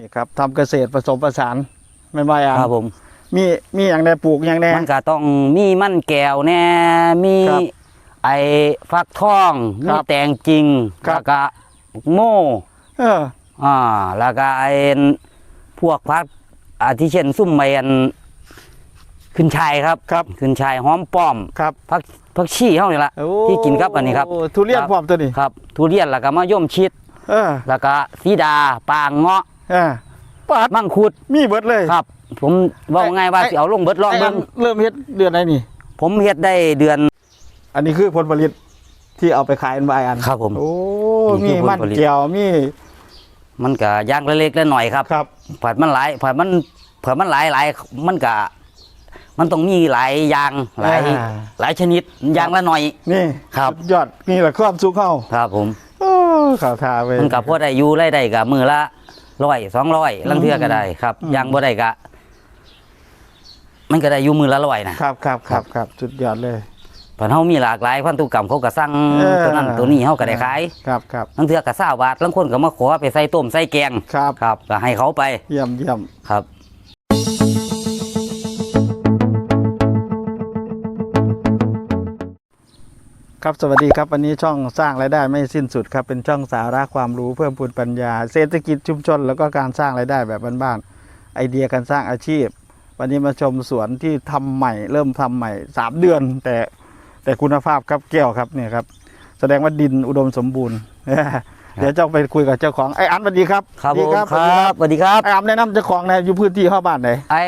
นี่ครับทำเกษตรผสมผสานไม่นบ่อะครับผมมีมีอย่างใดปลูกอย่างใด มันก็ต้องมีมันแก้วแน่มีครับไอ้ฟักทองครัมีบแตงจริงครับแล้วก็โม่เออ อ่าแล้วก็ไอ้พวกพักอาทิเช่นซุ่มใบอันขึ้นชายครับครับ ขึ้นชายหอมป้อมครับพักพักชีเฮานี่ละโอ้ที่กินครับอันนี้ครับโทุเรียนครับ พร้อมตัวนี้ครับทุเรียนแล้วก็มะย่มชิด เออแล้วก็สีดาปางเงาะเออปาดมังคุดมีเบิดเลยครับ ผมบอกง่ายว่าไอ้สิเอาลงเบิดลองไอ้เบิ่อังนเริ่มเฮ็ดเดือนไหนนี่ ผมเฮ็ดได้เดือน อันนี้คือผลผลิตที่เอาไปขายเป็นใบอันครับผมโอ้นี่มีคือผลมันผลิตเกี่ยวมีมันก็ย่างเล็กๆและหน่อยครับครับผัดมันหลายผัดมันผัดมันหลายหลายมันก็มันต้องมีหลายอย่างหลายอ่าหลายชนิดอย่างละหน่อย นี่ครับสุดยอดนี่แหละความสุขเข้าครับผมโอ้ข่าวทาไปมันกับพอได้อยู่ได้ได้กับมือละ ร้อยสองร้อยลังเทือก็ได้ครับอืมอย่างบ่ได้ก็มันก็ได้อยู่มือละร้อยนะครับครับครับครับสุดยอดเลยผันเฮามีหลากหลายพันธุกรรมเขาก็สั่งเออตัวนั้นตัวนี้เฮาก็ได้ขายครับครับลังเทือก็20บาทลังคนก็มาขอไปใส่ต้มใส่แกงครับครับก็ให้เขาไปเยี่ยมเยี่ยมครับ ครับสวัสดีครับวันนี้ช่องสร้างรายได้ไม่สิ้นสุดครับเป็นช่องสาระความรู้เพิ่มพูนปัญญา เศรษฐกิจชุมชน แล้วก็การสร้างรายได้แบบบ้านๆไอเดียการสร้างอาชีพ วันนี้มาชมสวนที่ทำใหม่ เริ่มทำใหม่สามเดือน แต่แต่คุณภาพครับแก้วครับเนี่ยครับแสดงว่าดินอุดมสมบูรณ์เดี๋ยวเจ้าไปคุยกับเจ้าของไออันสวัสดีครับครับสผวัสมดีครับสวัสดีครับไออันแนะนำเจ้าของนะอยู่พื้นที่เข้าบ้านไหนไอ้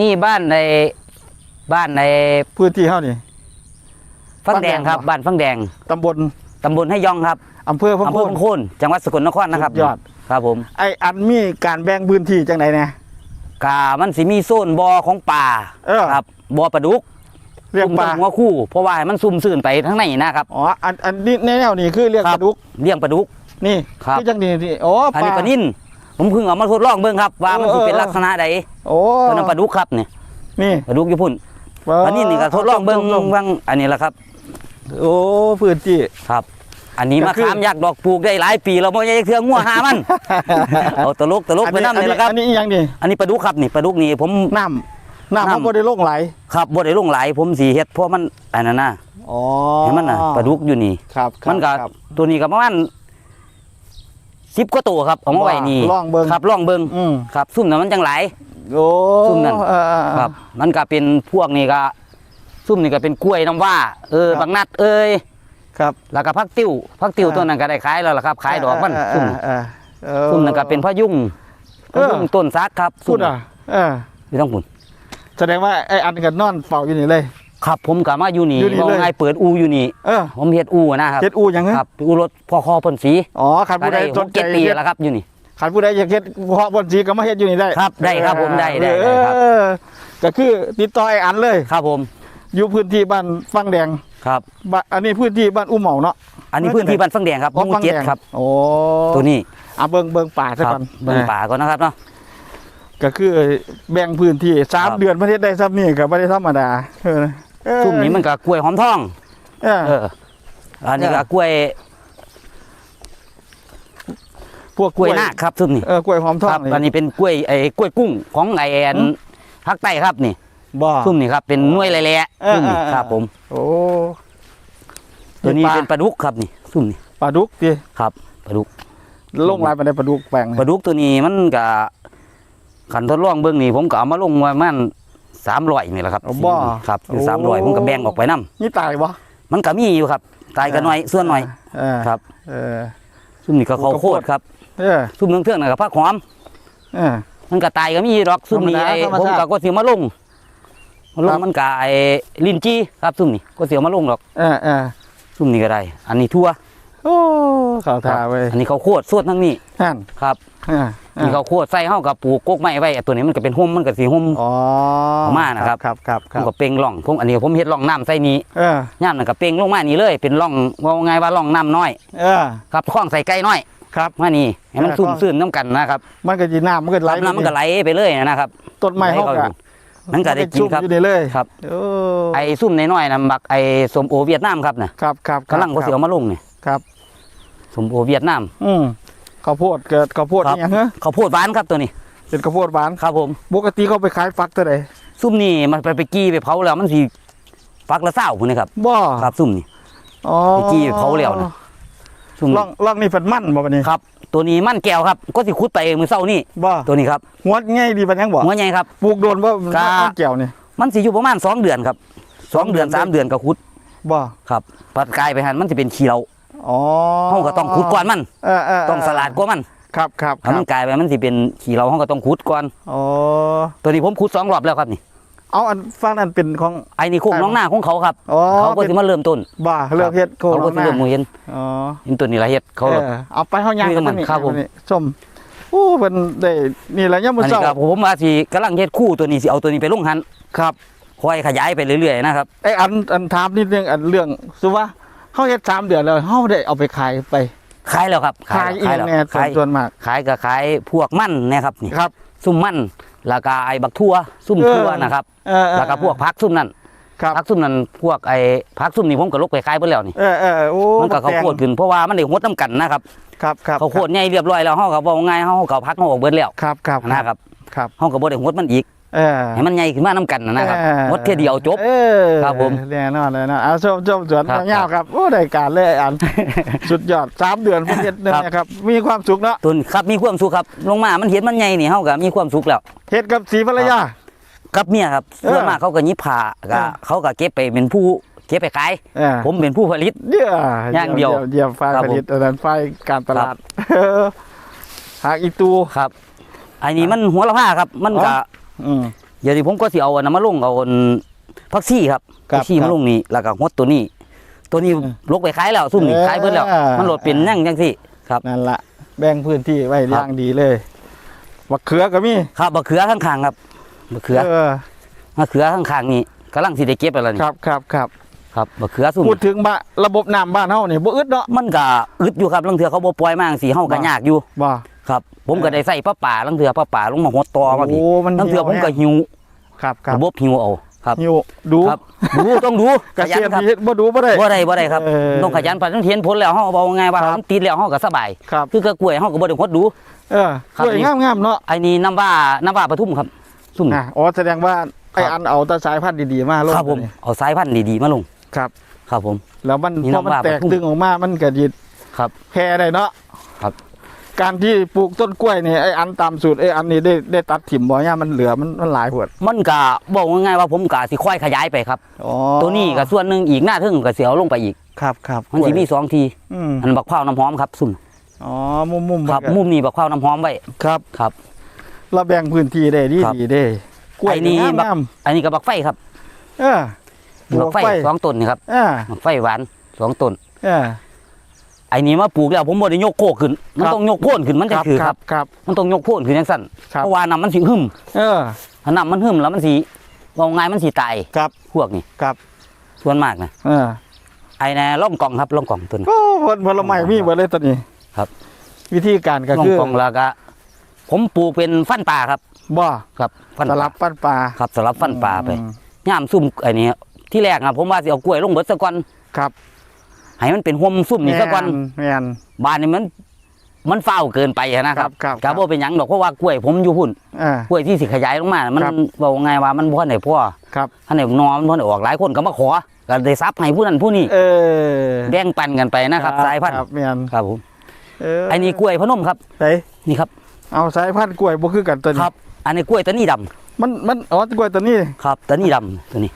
นี่บ้านในบ้านในพื้นที่เข้านี่ ฟังแดงครับฟังแดงบ้านฟังแดงตำบลตำบลให้ยองครับอำเภอพังอำโคเภอพังโคนจังหวัดสกลนครนะครับสุดยอด ครับผมไออันมีการแบ่งพื้นที่จังไหนเนี่ย กามันสิมีโซนบอของป่าเออ ครับบอปลาดุกเรียกซุ่มปลาทั้งหัวคู่เพราะว่าให้มันซุ่มซื่นไปทั้งในนะครับอ๋ออันอันนี้แนวนี่คือเรียกคปรับลาดุกเลี้ยงปลาดุก นี่ครับคือจังนี่ที่โอ้อันนี้ปลานิ่นผมเพิ่งเอามาทดลองเบิ่งครับ ว่ามันสิเออเออเป็นลักษณะใดโอ้ตัวนั้นปลาดุกครับเนี่ยนี่ปลาดุกญี่ปุ่นปลานิ่นนี่ก็ทดลองเบิ่งาว่างอันนี้แหละครับ โอ้พื้นที่ ครับ อันนี้ก็มะคือ ขามยักษ์ดอกปลูกได้หลายปีเราไม่ได้เครื่องงัวหามัน เอาตลกตลกไปน้ำเลยละครับ อันนี้อันนี้อีหยังนี่อันนี้ปลาดุกครับนี่ปลาดุกนี่ผม น้ำน้ำน้ำ มันบ่ได้ลงไหลครับบ่ได้ลงหลายผมสีเฮ็ดเพราะมันอันนั้นนะอ๋อเห็นมันน่ะปลาดุกอยู่นี่ ครับครับมันก็ครับ ตัวนี้ก็ประมาณ10กว่าตัวครับเอามาไว้นี่ลองเบิ่ง ครับลองเบิ่งอืมครับซุ่มนั้นมันจังหลายโอ้ซุ่มนั่น เออเออเออครับ มันก็เป็นพวกนี้ก็ ซุ่มนี่ก็เป็นกล้วยน้ำว่า เออครับ บางนัดเอ้ยครับ แล้วก็พักติ้วพักติ้วอ่า ตัวนั้นก็ได้ขายแล้วล่ะครับขายดอกมันเเซุ่มเออเออ ซุ่มนั่นก็เป็นพะยุงเอพะอ ยุงต้นซักครับพูดอะเออไม่ต้องพูดแสดงว่าไออันกันนอนเฝ้าอยู่นี่เลย ครับผมก็มาอยู่นี่อยู่นี่บอกเลยไงเปิดอูอยู่นี่เออผมเฮ็ดอูนะครับเฮ็ดอูหยังไงครับอูรถพ่อคอเพิ่นสีอ๋อขันก็ผู้ใดได้สหนกใจเจ็ดปีเฮ็ดแล้วครับอยู่นี่ ขันผู้ใดอยากเฮ็ดเพาะบนสีก็มาเฮ็ดอยู่นี่ได้ครับได้ครับผมได้ได้เอได้ครับอก็คือติดต่อไอ้อันเลย ครับผม อยู่พื้นที่บ้านฟังแดงครับบ้านอันนี้พื้นที่บ้านอุ้มเหมาเนาะ อันนี้พื้นที่บ้านฟังแดงครับหอ๋อมู่ฟังเจ็ดแดง ครับ โอ้ตัวนี้อะเบิ่งเบิ่งป่าซะครัก่อนเบิ่งป่าก่อนนะครับเนาะ ก็คือแบ่งพื้นที่สามครับ เดือนประเทศได้ซ้ำนี่ก็บ่ได้ธรรมดาเออเออซุ่มนี้มันก็กล้วยหอมทองเออ เออ อันนี้เอก็อกล้วยพวกกล้วยนาคครับซุ่มนี่เออกล้วยหอมทอครังบอันนี้เป็นกล้วยไอ้กล้วยกุ้งของไอ้อันอืม ภาคใต้ครับนี่ บ่ซุ่มนี่ครับเป็นหน่วยแหล่เอๆอซุ่มนี่เออเออครับ ผม โอ้ตัวนี้ปลาเป็นปลาดุกครับนี่ซุ่มนี่ปลาดุกติครับปลาดุกลงลายไปในปลาดุกแปลงปลาดุกตัวนี้มันก็ขันทดลองเบื้องนี้ผมก็เอามาลงไว้มันสามร้อยนี่แหละครับบ่ครับคือสามร้อยผมก็แบ่งออกไปนํนี่ตายบ่มันก็มีอยู่ครับ ตายก็น้อยส่วนน้อยเออครับเออซุ่มนี่ก็ข้าวโพดครับเออซุ่มเทืองๆน่ะก็ผักหอมเออมันก็ตายก็มีดอกซุ่มนี้ธรรมดาไอ้ธรรมผมชาติก็ก็สิมาลงมา ลครังบมันก็ไอ้ลินจี้ครับซุ่มนี่ก็เสียวมาลงดอกเออเออซุ่มนี่ก็ได้ อันนี้ทั่วโอ้ข่าวทาเว้ยอันนี้ข้าวโพดสวดทั้งนี้นั่นครับเออเอนี่อข้าวโพดใส่เฮากับปลูกกกไม้ไว้ไอ้ตัวนี้มันก็เป็นห่มมันก็สิห่มอ๋อประมาณนะครับครับครับคผรัมบก็เป่งร่องผมอันนี้ผมเฮ็ดร่องน้ำใส่นี้เออย่ามนั่นก็เป่งลงมานี่เลย เป็นร่องว่าไงว่าร่องน้ำน้อยเออครับคล้องใส่ไก่น้อยครับมานี่ให้มันเออซุ่มคล้องซื่นน้ำกันนะครับ มันก็จีน้ำมันก็ไหลน้ำมันก็ไหลไปเลยนะครับต้นไม้เฮาก็ มันก็ได้กินครับซุ่มอยู่นี่เลยครับโอ้ไอ้ซุ่มน้อยๆนะบักไอ้สมโอเวียดนามครับน่ะครับครับกำลังเขาเสียวมาลงนี่ครับสมโอเวียดนาม อืมข้าวโพดเกิดข้าวโพดครับอหย่างเงี้ยข้าวโพดหวานครับตัวนี้เป็นข้าวโพดหวานครับผมปกติเขาไปขายฟักเท่าไหร่ซุ่มนี่มันไปไปกี้ไปเผาแล้วมันสิฟักละเศร้าพุ่นนะครับบ่ครับซุ่มนี่อ๋อไปจี้เผาแล้วนะ ซุ่มลองลองนี่เพิ่นมั่นบ่บัดนี้ครับ ตัวนี้มันแก้วครับ ก็สิขุดไปมือเศร้านี่บ่ตัวนี้ครับหัวง่ายดีบัดยังบ่หัวใหญ่ครับปลูกโดนบ่กะต้นเกี่ยวนี่มันสิอยู่ประมาณสองเดือนครับสองเดือนสองเดือนสามเดือนก็ขุดบ่ครับปัดกายไปหันมันสิเป็นขี้เราอ๋อเฮาก็ต้องขุดก่อนมันเออเออต้องสลัดกว่ามันครับครับคถ้ารัมับนกลายไปมันสิเป็นขี้เราเฮาก็ต้องขุดก่อนอ๋อตัวนี้ผมขุดสองรอบแล้วครับนี่ เอาอันฟังนั้นเป็นของ ไอ้นี่โคกน้องหน้าของเขาครับ อ๋อเขาก็เป็นสิมาเริ่มต้นบ่เลือกเฮ็ดโคเขาก็งสิหน้าเริ่มมือเห็นอ๋อเห็นตัวนี้ละเฮ็ดเขา เอเลยอเอาไปเฮาย่างคุยกับมันนี่ครับผม นี่ชมโอ้เพิ่นได้นี่แหละยามมื้อัอนนี้เช้าครับผมว่าสิกำลังเฮ็ดคู่ตัวนี้สิเอาตัวนี้ไปลงหันครับคอยขยายไปเรื่อยๆนะครับไอ้อันอันถามนิดนึงอันเรื่องสุว่าเฮาเฮ็ดสามเดือนแล้วเฮาได้เอาไปขายไปขายแล้วครับขายอีกแล้วแน่ส่วขานยส่วนมากขายก็ขายพวกมันนะครับนี่ครับ ซุ่มมัน แล้วก็ไอ้บักทั่วซุ่มเออทั่วนะครับเออเออแล้วก็พวกพักซุ่มนั่นครับพักซุ่มนั่นพวกไอ้พักซุ่มนี่ผมก็ลกไปขายเบิดแล้วนี่เออเออโอ้มันก็บัเขาวแตงโพดขึ้นเพราะว่ามันได้หดน้ำกันนะครับครับครับเขาวโพดใหญ่เรียบร้อยแล้วเฮาก็บ่ง่ายเฮาก็พักเฮาออกเบิดแล้วครับครับนะครับครับเฮาก็บ่ได้หดมันอีกเออ ให้มันใหญ่ขึ้นมาน้ำกันนะครับเออหดเทียเดียวจบเออครับผมแน่นอนเลยนะเอาชมชมสวนครับยาวๆครับโอ้ได้การเลยอันสุดยอดสามเดือนเพิ่งเฮ็ดเนี่ยครับนะครับมีความสุขเนาะตุนครับมีความสุขครับลงมามันเห็นมันใหญ่นี่เฮาก็มีความสุขแล้วเฮ็ดกับสีภรรยากับเมียครับเออส่วนมากเขาก็ยิบผ่าเอก็อเขาก็เก็บไปเป็นผู้เก็บไปขายเออผมเป็นผู้ผลิตเดี๋ยวอย่างเดียวเยี่ยมฝ่ายครับผลิตอันนั้นฝ่ายการตลาดหากอีตูครับอันนี้มันหัวละผ้าครับ มันอ๋ก็ ออืม เดี๋ยวนี้ผมก็สิเอาอันนั้นมาลงเอาอันพักซี่ครับครับพักซี่ครัมาบลงนี่แล้วก็หดตัวนี้ ตัวนี้เออลกไปขายแล้วซุ่มนี่เออขายเบิดแล้ว มันโหลดเป็นยั่งจังสิครับ นั่นละแบ่งพื้นที่ไว้ครับอย่างดีเลยบักเขือก็มีครับบะเขือข้างๆครับบะเขือเออมะเขือข้างๆนี่กำลังสิได้เก็บแล้วนี่ครับครับครับครับบะเขือซุ่มพูดถึงบะระบบน้ำบ้านเฮานี่บ่อึดเนาะมันก็อึดอยู่ครับลังเถือเขาบ่ปล่อยมาจังซี่เฮาก็บ่ยากอยู่บ่ ครับ ผมก็เออได้ใส่ผ้าป่าลังเถือผ้าป่าลงมาหดตอมาพี่โอ้มันลังเถือผมก็หิวครับครับระบบหิวเอาครับหิวดูครับดูต้องดูกระขยัเทียนมครับนี่บ่ดูบ่ได้บ่ได้บ่ได้ครับเออต้องขยันไปต้องเห็นผลแล้วเฮาบอกง่ายว่าครับมันติดแล้วเฮาก็สบายครับคือกระกล้วยเฮาก็บ่ได้หดดูเออครับสวยงามงามๆเนาะไอ้นี่น้ำว่าน้ำว่าปทุมครับซุ่มอะอ๋อแสดงว่าไอ้ครับอันเอาแตาสายพันธุ์ดีๆมาลงครับผมนี่เอาสายพันธุ์ดีๆมาลงครับ ครับผม แล้วมันนี่พอมันน้ำว่าแตกปทุมดึงออกมามันก็ดิดครับแพร่ได้เนาะครับ การที่ปลูกต้นกล้วยนี่ไอ้อันตามสูตรไอ้อันนี้ได้ได้ตัดถิ่มบ่ย่ามันเหลือมันมันหลายหัวดมันก็บอกง่ายๆว่าผมก็สิค่อยขยายไปครับ อ๋อตัวนี้ก็ส่วนหนึงอีกหน้าทึ่งก็สิเอาลงไปอีก ครับครับมันสิมีสองทีอืมอันบักพร้าวน้ำหอมครับซุ่มอ๋อมุมมุมๆครับมันก็มุมนี้บักพร้าวน้ำหอมไว้ครับครับ เราแบ่งพื้นที่ได้ดีครับดีเด้กล้วยไอ้นี่ งามบักงามอันนี้ก็บักไฟครับเออบักไฟสองต้นนี่ครับอ่าบักไฟหวานสองต้น เออไอ้นี่มาปลูกแล้วผมบ่ได้ยกโคกขึ้น มันครับต้องยกโพ่นขึ้นมันจะคือครับครับ มันต้องยกโพ่นขึ้นจังซั่นครับเพราะว่าน้ำมันสิหึมเออถ้าน้ำมันหึมแล้วมันสิว่าง่ายมันสิตายครับพวกนี้ครับส่วนมากนะเออไอ้นะล่องกล่องครับล่องกล่องตัวนี้โอ้ผลผลไม้มีหมดเลยตอนนี้ครับ วิธีการก็ล่องคือกล่องแล้วก็ผมปลูกเป็นฟันปลาครับบ่ครับฟันสปลัลาบปั้นปลาครับสลับฟันปลาไปอืมย่ามซุ่มไอ้นี่ที่แรกนะผมว่าสิเอากล้วยลงเบิดซะก่อนครับ ให้มันเป็นห่มซุ่มนี่ซะก่อนแม่นบ้านนี่มัน มันเฝ้าวเกินไปนะครับครับกะบ่เป็นหยังดอกเพราะว่ากล้วยผมอยู่พุ่นอ่ากล้วยที่สิขยายลงมา มันครับเว้าง่ายว่ามันบ่ทันได้พอครับท่านไหนนอนท่านไหนออกหลายคนก็มาขอก็ได้ซับให้ผู้นั้นผู้นี้เออแบ่งปันกันไปนะครับ สายพันธุ์ครับแม่นครับผมเออไอ้นี่กล้วยพนมครับไปนี่ครับ เอาสายพันธุ์กล้วยบ่คือกันตัวนี้ครับ อันนี้กล้วยตานีดำมันมันอ๋อกล้วยตัวนี้ครับตานีดำตัวนี้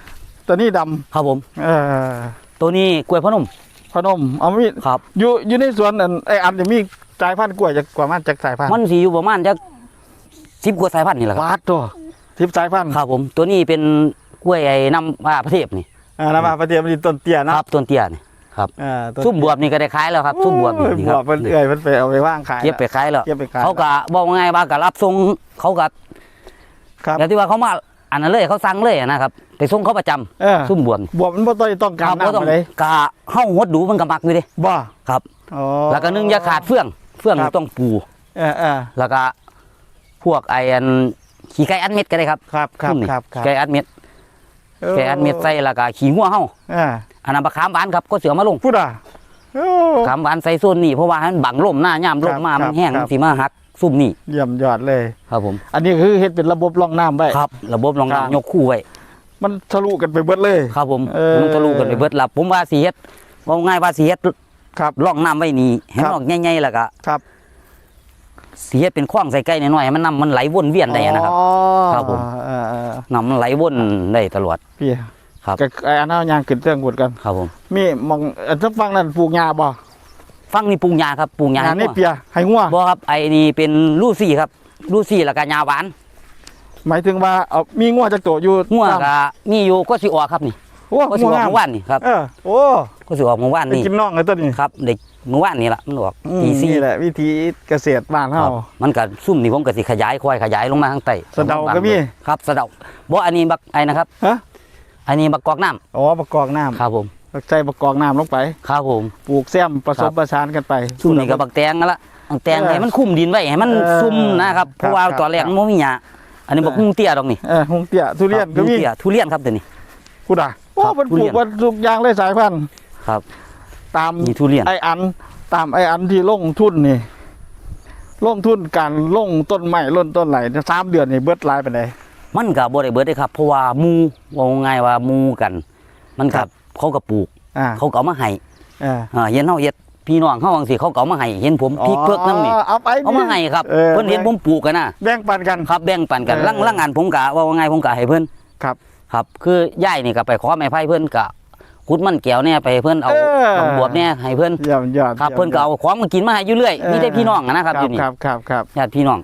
ตัวนี้ดำครับผม เออตัวนี้กล้วยพนมพ นมเอามีครับ อยู่อยู่ในสวนอันไอ้อันนี่มีสายพันธุ์กล้วยจะกว่ามันจากสายพันธุ์มันสิอยู่ประมาณจักสิบกว่าสายพันธุ์นี่แหละครับวาดตัวทิพย์สายพันธุ์ครับผมตัวนี้เป็นกล้วยไอ้น้ำว่าประเทศนี่อ่านะมาประเดี๋ยวมันต้นเตี้ยนะครับต้นเตี้ยนี่อ่าต้นซุ่มบวบนี่ก็ได้ขายแล้วครับซุ่มบวบโอ้ยนี่บควรับบมันเอื่อยมันไปเอาไปว่างขาย เก็บไปขายแล้วเก็บไปขาย เขาก็บอกง่ายว่าก็รับส่งเขาก็ครับ แล้วที่ว่าเขามา อันนั้นเลยเขาสั่งเลยนะครับไปส่งเขาประจำเออซุ่มบวบบวบมันบ่ต้องต้องการบ่น้ำต้องอะไรกะเฮาหดดูมันก็มักอยู่เดิบ่ครับ อ๋อ แล้วก็นึ่งอยาขาดเฟื่อง เฟื่องครับ ต้องปู เออเออแล้วก็พวกไอ้อันขี้ไก่อัดเม็ดก็ได้ครับครับครับซุ่มนี่ครับครับไก่อัดเม็ดไก่อัดเม็ดใส่แล้วก็ขี้หัวเฮาอ่าอันนั้นบะขามหวานครับก็เสือมาลง พูดอะโอ้ ขามหวานใส่โซนนี่เพราะว่าให้มันบังลมหน้าย่ามลมมาครับมันแห้งครับสิมาหัก ซุ่มนี่เยี่ยมยอดเลย ครับผม อันนี้คือเฮ็ดเป็นระบบรองน้ำไว้ ครับ ระบบรองครับ น้ำยกคู่ไว้มันทะลุกันไปเบิดเลย ครับผมเออ มันทะลุกันไปเบิดละผมว่าสีเฮ็ดว่าง่ายว่าสีเฮ็ดครับ ร่องน้ำไว้นี่ให้ครับนอกใหญ่ๆแล้วก็ครับสีเฮ็ดเป็นคว้างใส่ใกล้น้อยๆให้มันน้ำมันไหลวนเวียนได้นะครับ อ๋อครับผม เออเออน้ำมันไหลวนได้ตลอด พี่ครับ ก็ไอ้อันนั้นยางขึ้นเรื่องบดกัน ครับผม มีมองอันทั้งฟังนั้นปลูกหญ้าบ่ ฟังนี่ปรุงยาครับปรุงยาหญ้าให้ในงัวเปียให้งัวบ่ครับไอ้นี่เป็นลูซี่ครับลูซี่แล้วก็ยาหวาน หมายถึงว่าเอามีงัวจักตัวอยู่งัวตามก็มีอยู่ก็สิออกครับนี่โอ้ก็สิงัวออกงามเมื่อวานนี่ครับเออโอ้ก็สิออกเมื่อวานไปนี่กินน่องเลยตัวนี้ครับเด็กเมื่อวานนี่ล่ะมันออกอืมตีสี่นี่แหละวิธีเกษตรบ้านคเฮารับมันก็ซุ่มนี่ผมก็สิขยายค่อยขยายลงมาข้างใต้สะเดาก็มีครับสะเดาบ่อันนี้บักไอ้นะครับฮะอันนี้บักกอกน้ำอ๋อประกอบน้ำครับผม ใส่ประกอบน้ำลงไปครับผมปลูกแซมผสครัมบประสานกันไปซุ่มนี่ก็บักแตงนั่นละบักแตงเออให้มันคุมดินไว้ให้มันเออซุ่มนะครับเพราะว่าครับตอนแรกครับมันบ่มีหญ้าอันนี้บักเออฮุ้งเตี้ยดอกนี่เออหงเตี้ยทุเรียนคก็บฮุ้มีงเตี้ยทุเรียนครับตัวนี้กูด่าโอ้ครับมันปทุลูเรีกยนมันทุกอย่างเลยสายพันธุ์ครับ ตามมีทุเรียนไออันตามไออันที่ลงทุนนี่ลงทุนการลงต้นไม้ล้นต้นไหลสามเดือนนี่เบิดหลายไปไหนใดมันก็บ่ได้เบิดเด้ครับเพราะว่าหมู่ว่าง่ายว่าหมู่กัน มันครักับบ เขาก็ปลูก อ่า เขาก็เอามาให้อ่าอ่าเห็นเฮาเฮ็ดพี่น้องเฮาจังซี่เขาก็เอามาให้เห็นผมพริกเพิกน้ำนี่อ๋อเอาไปเอามาให้ครับออเพิ่นเห็นผมปลูกกันนะแบ่งปันกัน ครับแบ่งปันกันเออ ลังลังงานผมกะว่าง่ายผมกะให้เพิ่นครับ ครับ คือย่ายนี่ก็ไปขอไม้ไผ่เพิ่นกะขุดมันแก้วเนี่ยไปให้เพิ่นเอาเออบางบวบเนี่ยให้เพิ่นเยี่ยมยอดครับยี่ยมเพิ่นก็เอาของมากินมาให้อยู่เรื่อยเออมีแต่พี่น้องอะนะครับคอรับยู่นี่ครับครับครับญาติพี่น้อง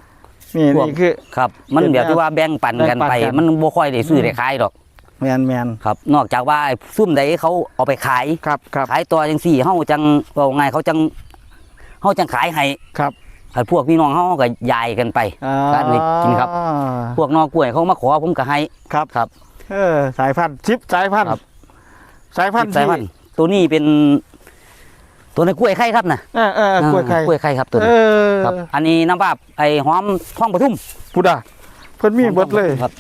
นี่พวก นี่คือ ครับ มันเป็นแบบที่ว่าแบ่งปันกันแบ่งปันไปกัน มันบ่ค่อยได้ซื้อมได้ขายดอก แมนแมนครับนอกจากว่าไอ้ซุ่มใดเขาเอาไปขายครับครับขายตัวจังซี่เฮาจังว่าง่ายเขาจังเฮาจังขายให้ครับให้พวกพี่น้องเฮาก็ยายกันไปอ่าการได้กินครับ พวกนอกกล้วยเขามาขอผมก็ให้ครับครับ เออสายพันธุ์ชิปสายพันธุ์ครับสายพันธุ์สายพันธุ์ตัวนี้เป็น ตัวในกล้วยไข่ครับนะเออเออเออกล้วยไข่กล้วยไข่ครับตัวเอนี้อครับ อันนี้น้ำปลาไอ้หอมท้องปทุมพุดาเพิ่นมีเบิดเลยครับ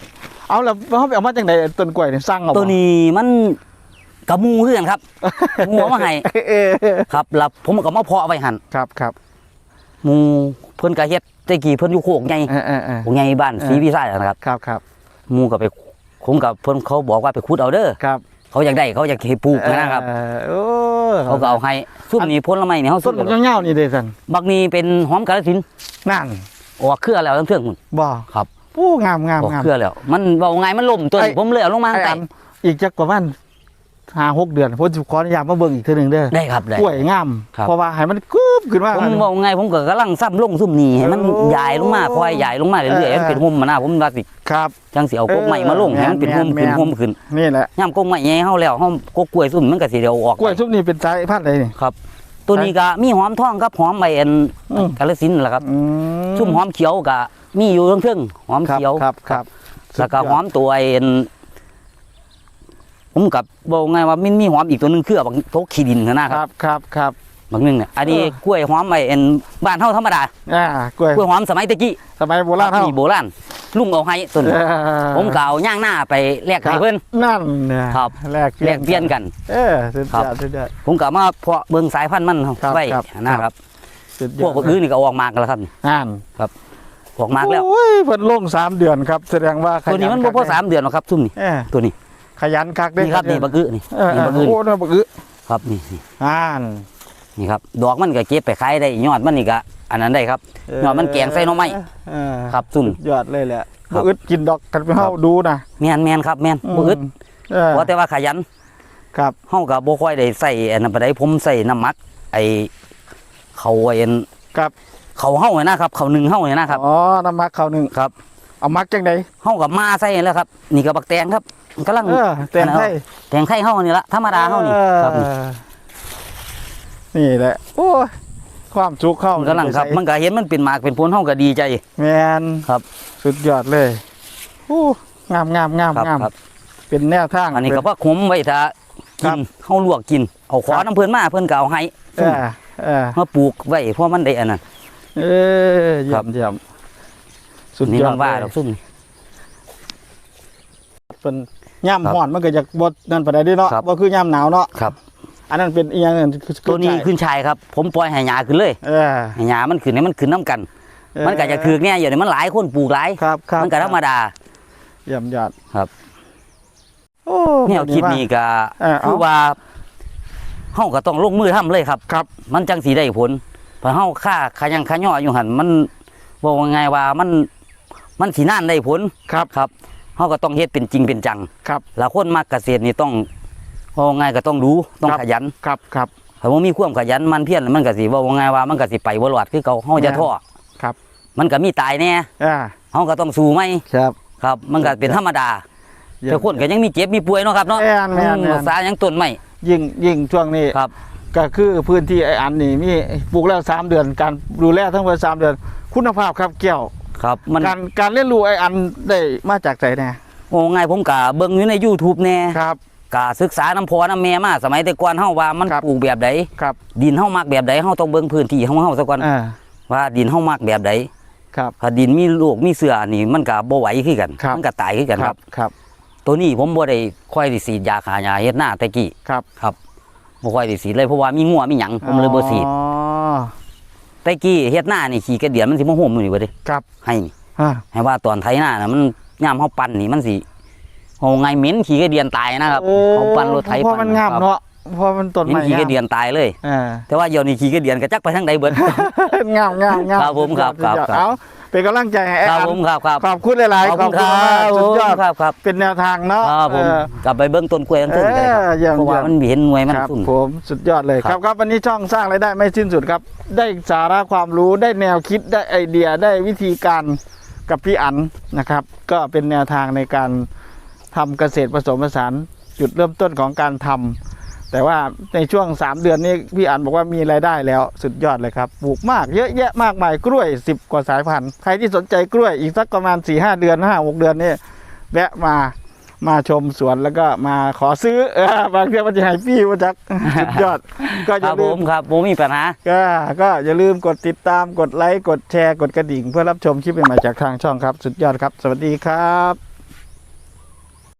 เอาแล้วเขาไปเอามาจากไหนต้นกล้วยเนี่ยสร้างเอาบ่ตัวนี้มันกระมูเพื่อนครับงูเอามาให้เออครับแล้วผมก็มาเพาะไว้หันครับครับหมูเพิ่นก็เฮ็ดแตะกี้เพิ่นอยู่โคกใหญ่เออเออเออ โคกใหญ่บ้านเออ ศรีวิสัยนะครับครับครับหมูก็ไปผมกับเพิ่นเขาบอกว่าไปขุดเอาเด้อครับเขาอยากได้เขาอยากให้ปลูกนะครับ เออโอ้เขาก็เอาให้ซุ่มนี้ผลไม้นี่เฮาต้ซุ่นมมันเงาๆนี่เด้สันบักนี้เป็นหอมกาฬสินธุ์นั่นออกเครือแล้วทั้งเทื่องพุ่นบ่ครับ โอ้งามงามออกงาม เครือแล้ว มันเว้าไงมันล่มตัวนี้ไอ้ผมเลยเอาลงมาไอ้ข้างใต้อันอีกจักประมาณห้าหกเดือนผมจะขออนุญาตมาเบิ่งอีกเทีหนึ่งเด้อได้ครับได้ กล้วยงามครับ เพราะว่าให้มันกรึบขึ้นมา ผมเว้าไงผมก็กำลังซ้ำลงซุ่มนี่ให้มันโอ้ใหญ่ลงมาค่อยใหญ่ลงมาเรื่อยๆเออให้มันเป็นห่มมานะผมว่าสิครับ จังสิเอากกใหม่มาลงเออให้มันเป็นห่มแม่ ขึ้นนห่มขึ้นนี่แหละย่ำกกใหม่ใหญ่เฮาแล้วเฮากกกล้วยซุ่มมันก็สิเดียวออกกล้วยซุปนี่เป็นสายพันธุ์อะไรนี่ครับ ตัวนี้ก็มีหอมทองครับหอมใบอันอืมกาฬสินธุ์แหละครับอืซุ่มหอมเขียวก็มีอยู่เรื่องเทิงหอมครับเขียวครับครับแล้วก็หอมตัวไอ้อันผมกับบอกไงว่ามันมีหอมอีกตัวหนึงคือบักโตกขี้ดินนะคครับรับครับครับ บางนึงเนี่ยอันนี้เออกล้วยหอมไอ้อันบ้านเฮาธรรมดาอ่ากล้วยกล้วยหอมสมัยตะกี้สมัยโบราณเฮาที่โบราณลุงเอาให้ต้นเออผมก็เอาย่างหน้าไปแลกครัให้บเพิ่นนั่นเนี่ยครับแลกแลกเปลี่ยนกัน เออสุดครัยบอดสุดยอดผมก็มาเพาะเบิ่งสายพันธุ์มันครับไว้ครับนะครับสุดยพอวดกอื่นนี่ก็ออกมากแล้วครับนั่นออกมากแล้วโอ้ยเพิ่นลงสามเดือนครับ แสดงว่าขตัวนี้มันคับ่กพอเด้สามเดือนหรอกครับซุ่มนี่เออตัวนี้ขยันคักเด้นี่ครับนี่บักอึนี่เออเอนี่อบักอึโอ้น่าบักอึครับนี่นี่อ่าน นี่ครับดอกมันก็เก็บไปขายได้ยอดมันนี่ก็อันนั้นได้ครับยอดมันแกงใส่หน่อไม้เออครับซุ่มยอดเลยแหละครับบ่อึดกินดอกกันไปเฮาครับดูนะแม่นแม่นครับแม่นบ่อึดมเออว่าแต่ว่าขยัน ครับเฮาก็บ่ค่อยได้ใส่อันนั้นปานใดผมใส่น้ำหมัก ไอ้เขาไอ้อันครับเขาเฮาเนี่ยนะครับเขาหนึ่งเฮาเนี่ยนะครับอ๋อน้ำมักข้าวหนึงครับเอามักจังไดเฮากับมาใส่แล้วครับ นี่ก็บักแตงครับกำลังเออแต่งให้แตงไข่เฮานี่ละธรรมดาเฮานี่ครับ นี่เออนี่แหละ โอ้ยความสุขเข้ามันกำลังครับ มันก็เห็นมันเป็นหมากเป็นผลเฮาก็ดีใจ แมนครับ สุดยอดเลยโอ้งามงามงามครับงามครับเป็นแนวทาง อันนี้ก็เป็ว่าขมไว้ถ้าครักิบนเฮาลวกกิน เอาขอครับน้ำเพิ่นมาเพิ่นก็เอาให้เออเออมาปลูกไว้เพราะมันได้อันนั้นเออเยี่ครัยบมเยี่ยมสุดนี่ยอมัดนว่าเลดอยกซุ่มเป็นย่ำครับห่อนมันก็จะบดนั่นไปได้เด้เนาะครับบ่คือย่ำหนาวเนาะครับ อันนั้นเป็นอีกอย่างหนึงคือตัวนี้ขึ้นชายครับ ผมปล่อยให้หญ้าขึ้นเลยเออ ให้หญ้ามันขึ้นให้มันขึ้นน้กันมันก็จะถือกเนี่ยอย่างนี้มันหลายคนปลูกหลายครับครับ มันก็ธรรมดา เยี่ยมยอดครับ โอ้แนวคิดนี้ก็เออเอาคือว่าเฮาก็ต้องลงมือทำเลยครับ ครับ มันจังสีได้ผลเพอเฮาค่าขยันขย่ออยู่หันมันบอกว่าไงว่ามันมันสีน่านได้ผลครับ ครับเฮาก็ต้องเฮ็ดเป็นจริงเป็นจังครับ แล้วคนมักเกษตรนี่ต้อง ว่าไงก็ต้องรู้ต้องครับขยันครับครับถ้าบ่มีความขยันมันเพียรมันก็สิว่าไงว่ามันก็สิไปบ่รอดคือเก่าเฮาจะท้อครับ มันก็มีตายแน่อ่าเฮาก็ต้องสู้ไหมครับ ครับมันก็เป็นธรรมดาเยี่ยมแต่คนก็ยังมีเจ็บมีป่วยเนาะครับเนาะแม่นแม่นอืมแม่นรักษายังต้นไม่ยิ่งยิ่งช่วงนี้ครับ ก็คือพื้นที่ไออันนี่มีปลูกแล้วสามเดือนการดูแลทั้งหมดสามเดือน คุณภาพครับเกี่ยวครับมันการการเรียนรู้ไออันได้มาจากใจแน่โอ้ไงผมก็เบิ่งอยู่ใน YouTube แน่ครับ ก็ศึกษาน้ำพอน้ำแม่มาสมัยแต่ก่อนเฮาว่ามันครับ ปลูกแบบใดครับ ดินเฮามักแบบใดเฮาต้องเบิ่งพื้นที่ของเฮาซะก่อนอ่า ว่าดินเฮามักแบบใดครับ ถ้าดินมีโรคมีเสือนี่มันก็บ่ไหวคือกันครับ มันก็ตายคือกันครับ ครับ ตัวนี้ผมบ่ได้ค่อยได้ฉีดยาฆ่าหญ้าเฮ็ดหน้าแต่กี้ครับครับบ่ค่อยได้ฉีดเลยเพราะว่ามีงัวมีหยังผมเลยบ่ฉีดอ๋อ แต่กี้เฮ็ดหน้านี่ขี้กระเดียนมันสิมาโหมอยู่นี่เบ่เด้ครับ ให้นี่ อ่า ให้ว่าตอนไถหน้าน่ะมันยามเฮาปั่นนี่มันสิ โหไงเหม็นขี้กระเดียนตายนะครับโอ้เขาปั่นรถไถเพราะปั่มันงามครับเนาะเพราะมันต้นเห็นไม้ขี้กระงามเดียนตายเลย อ่า แต่ว่าเดี๋ยวนี้ขี้กระเดียนก็จักไปทางใดเบิด งามงามงามครับผมครับสุดยอดครับ เอาเป็นกำลังใจให้ไอครับอันผมครับครับขอบคุณหลายๆขอบคุณคมากรับสุดยอดครับครับ เป็นแนวทางเนาะครับผมเออ กลับไปเบิ้งต้นกล้วยทั้งต้นเลยครับเออเยี่ยมเพราะว่าเยี่ยม มันเห็นหน่วยมันครับสุ่น ผมสุดยอดเลยครับครับครับวันนี้ช่องสร้างรายได้ไม่สิ้นสุดครับ ได้สาระความรู้ได้แนวคิดได้ไอเดียได้วิธีการกับพี่อันนะครับ ก็เป็นแนวทางในการ ทำเกษตรผสมผสานจุดเริ่มต้นของการทำแต่ว่าในช่วง 3 เดือนนี้พี่อันบอกว่ามีรายได้แล้วสุดยอดเลยครับปลูกมากเยอะแยะมากมายกล้วย 10 กว่าสายพันธุ์ใครที่สนใจกล้วยอีกสักประมาณ 4-5 เดือน5-6 เดือนนี่แวะมามาชมสวนแล้วก็มาขอซื้อเออบางทีมันจะให้พี่มาจากสุดยอด ก็คอย่ารับผลืมมครับผมมีปัญหาก็ก็อย่าลืมกดติดตามกดไลค์กดแชร์กดกระดิ่ง เพื่อรับชมคลิปใหม่ๆจากทางช่องครับ สุดยอดครับ สวัสดีครับ